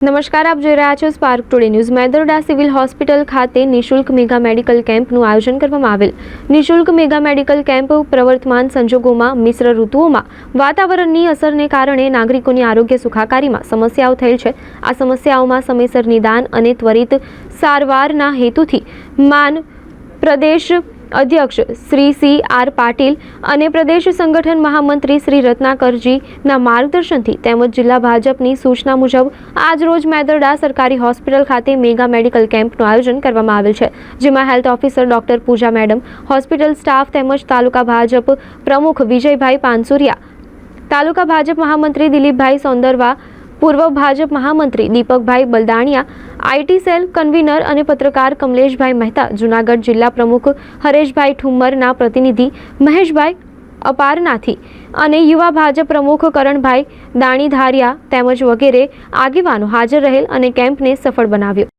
નમસ્કાર, આપ જોઈ રહ્યા છો Spark Today News Medarda civil hospital ખાતે નિશુલ્ક મેગા મેડિકલ કેમ્પનું આયોજન કરવામાં આવેલ. નિશુલ્ક મેગા મેડિકલ કેમ્પ પ્રવર્તમાન સંજોગોમાં મિશ્ર ઋતુઓમાં વાતાવરણની અસરને કારણે નાગરિકોની આરોગ્ય સુખાકારીમાં સમસ્યાઓ થયેલ છે. આ સમસ્યાઓમાં સમયસર નિદાન અને ત્વરિત સારવારના હેતુથી માન પ્રદેશ અધ્યક્ષ શ્રી સી આર પાટીલ અને પ્રદેશ સંગઠન મહામંત્રી શ્રી રત્નાકરજીના માર્ગદર્શનથી તેમજ જિલ્લા ભાજપની સૂચના મુજબ આજરોજ મેદરડા સરકારી હોસ્પિટલ ખાતે મેગા મેડિકલ કેમ્પનું આયોજન કરવામાં આવેલ છે, જેમાં health officer doctor Pooja madam, hospital staff તેમજ તાલુકા ભાજપ પ્રમુખ વિજયભાઈ પાનસુરિયા, તાલુકા ભાજપ મહામંત્રી દિલીપભાઈ સૌંદરવા પૂર્વ ભાજપ મહામંત્રી Deepakbhai Baldaniya, IT cell convener અને પત્રકાર કમલેશભાઈ મહેતા, જૂનાગઢ જિલ્લા પ્રમુખ હરેશભાઈ ઠુમ્મરના પ્રતિનિધિ મહેશભાઈ અપારનાથી અને યુવા ભાજપ પ્રમુખ કરણભાઈ દાણીધારિયા તેમજ વગેરે આગેવાનો હાજર રહેલ અને કેમ્પને સફળ બનાવ્યો.